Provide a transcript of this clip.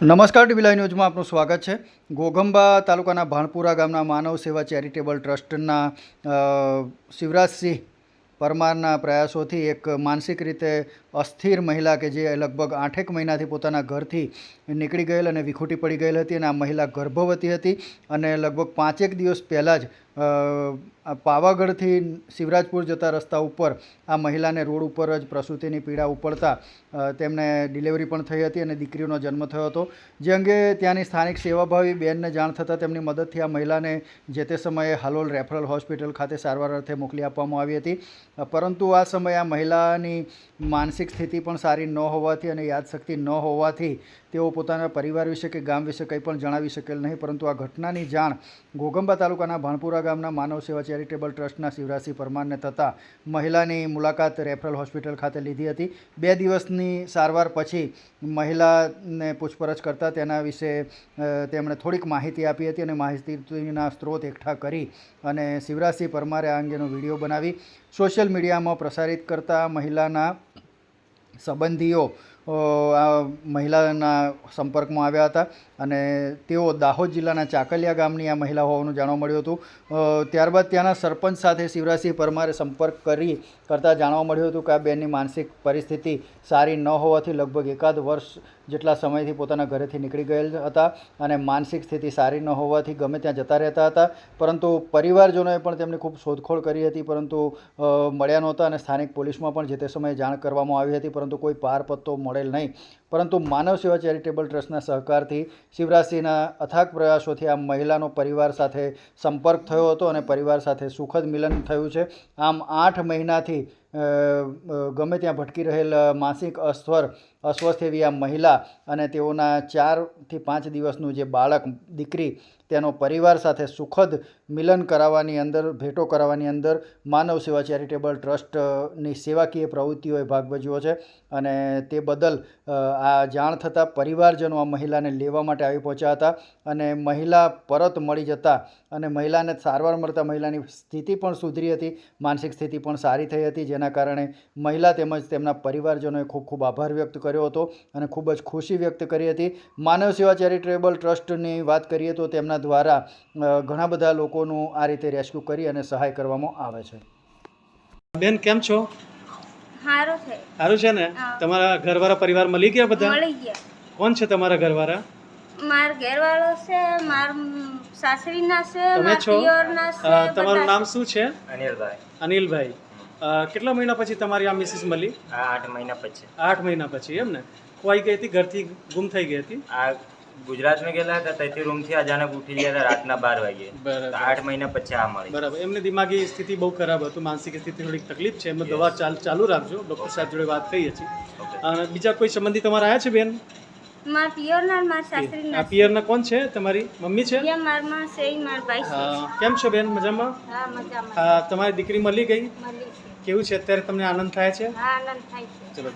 નમસ્કાર ટીવી ન્યૂઝમાં આપનું સ્વાગત છે. ઘોઘંબા તાલુકાના ભાણપુરા ગામના માનવ સેવા ચેરિટેબલ ટ્રસ્ટના શિવરાજસિંહ પરમારના પ્રયાસોથી એક માનસિક રીતે અસ્થિર મહિલા કે જે લગભગ આઠેક મહિનાથી પોતાના ઘરથી નીકળી ગયેલ અને વિખૂટી પડી ગયેલ હતી અને આ મહિલા ગર્ભવતી હતી અને લગભગ પાંચેક દિવસ પહેલાં જ પાવાગઢથી શિવરાજપુર જતા રસ્તા ઉપર આ મહિલાને રોડ ઉપર જ પ્રસૂતિની પીડા ઉપડતા તેમને ડિલિવરી પણ થઈ હતી અને દીકરીનો જન્મ થયો હતો. જે અંગે ત્યાંની સ્થાનિક સેવાભાવી બેનને જાણ થતાં તેમની મદદથી આ મહિલાને જે તે સમયે હાલોલ રેફરલ હોસ્પિટલ ખાતે સારવાર અર્થે મોકલી આપવામાં આવી હતી. પરંતુ આ સમયે આ મહિલાની માનસિક સ્થિતિ પણ સારી ન હોવાથી અને યાદશક્તિ ન હોવાથી તેઓ પોતાના પરિવાર વિશે કે ગામ વિશે કંઈ પણ જણાવી શકેલ નહીં, પરંતુ આ ઘટનાની જાણ ઘોગંબા તાલુકાના ભાણપુરા ગામના માનવ સેવા ચેરિટેબલ ટ્રસ્ટના શિવરાજસિંહ પરમારને થતાં મહિલાની મુલાકાત રેફરલ હોસ્પિટલ ખાતે લીધી હતી. બે દિવસની સારવાર પછી મહિલાને પૂછપરછ કરતાં તેના વિશે તેમણે થોડીક માહિતી આપી હતી અને માહિતીના સ્ત્રોત એકઠા કરી અને શિવરાજસિંહ પરમારે આ અંગેનો વીડિયો બનાવી. સોશિયલ મીડિયામાં પ્રસારિત કરતા મહિલાના સંબંધીઓ આ મહિલાના સંપર્કમાં આવ્યા હતા અને તેઓ દાહોદ જિલ્લાના ચાકલિયા ગામની આ મહિલા હોવાનું જાણવા મળ્યું હતું. ત્યારબાદ ત્યાંના સરપંચ સાથે શિવરાજસિંહ પરમારે સંપર્ક કરી કરતાં જાણવા મળ્યું હતું કે આ બેનની માનસિક પરિસ્થિતિ સારી ન હોવાથી લગભગ એકાદ વર્ષ જેટલા સમયથી પોતાના ઘરેથી નીકળી ગયેલ હતા અને માનસિક સ્થિતિ સારી ન હોવાથી ગમે ત્યાં જતા રહેતા હતા. પરંતુ પરિવારજનોએ પણ તેમની ખૂબ શોધખોળ કરી હતી, પરંતુ મળ્યા નહોતા અને સ્થાનિક પોલીસમાં પણ જે તે સમયે જાણ કરવામાં આવી હતી, પરંતુ કોઈ પાર પત્તો મળેલ નહીં પરંતુ માનવ સેવા ચેરિટેબલ ટ્રસ્ટના સહકારથી શિવરાજસિંહના અથાગ પ્રયાસોથી આ મહિલાનો પરિવાર સાથે સંપર્ક થયો હતો અને પરિવાર સાથે સુખદ મિલન થયું છે. આમ આઠ મહિનાથી ગમે ત્યાં ભટકી રહેલ માનસિક અસ્વર, અસ્વસ્થ એવી આ મહિલા અને તેઓના ચારથી પાંચ દિવસનું જે બાળક, દીકરી, તેનો પરિવાર સાથે સુખદ મિલન કરાવવાની અંદર, ભેટો કરાવવાની અંદર માનવ સેવા ચેરિટેબલ ટ્રસ્ટની સેવાકીય પ્રવૃત્તિઓએ ભાગ ભજવ્યો છે અને તે બદલ આ જાણ થતાં પરિવારજનો આ મહિલાને લેવા માટે આવી પહોંચ્યા હતા અને મહિલા પરત મળી જતાં અને મહિલાને સારવાર મળતા મહિલાની સ્થિતિ પણ સુધરી હતી, માનસિક સ્થિતિ પણ સારી થઈ હતી, જેના કારણે મહિલા તેમજ તેમના પરિવારજનોએ ખૂબ ખૂબ આભાર વ્યક્ત કર્યો હતો અને ખૂબ જ ખુશી વ્યક્ત કરી હતી. માનવ સેવા ચેરિટેબલ ટ્રસ્ટની વાત કરીએ તો તેમના દ્વારા ઘણા બધા લોકોનું આ રીતે રેસ્ક્યુ કરી અને સહાય કરવામાં આવે છે. બેન, કેમ છો? સારું છે. સારું છે ને? તમારા ઘરવાળા પરિવાર મળી ગયા બધા? મળી ગયા. કોણ છે તમારા ઘરવાળા? માર ઘરવાળો છે માર સાસરીના છે તમે છો? તમારું નામ શું છે? અનિલભાઈ. અનિલભાઈ. કેટલા મહિના પછી તમારી આ મિસિસ મળી? આઠ મહિના પછી. આઠ મહિના પછી એમ ને? ખોવાઈ ગઈ હતી ઘરથી ગુમ થઈ ગઈ હતી? આ ગુજરાતમાં ગયેલા હતા ત્યાંથી રૂમથી અચાનક ઉઠી ગયા હતા રાતના બાર વાગે આઠ મહિના પછી આ મળી. બરાબર. એમની દિમાગી સ્થિતિ બહુ ખરાબ હતું માનસિક સ્થિતિ થોડીક તકલીફ છે. એમને દવા ચાલ ચાલુ રાખજો. ડૉક્ટર સાહેબ જોડે વાત કરીએ હતી. અને બીજા કોઈ સંબંધી તમારા આવ્યા છે બેન? માર પિયરના માર આ સાસરીના પિયરના કોણ છે? તમારી મમ્મી છે? જે મારમાં છે માર ભાઈ છે. કેમ છો બેન? મજામાં? હા મજામાં. તમારી દીકરી મળી ગઈ? મળી કેવું છે? અત્યારે તમને આનંદ થાય છે? હા આનંદ થાય છે. ચલો.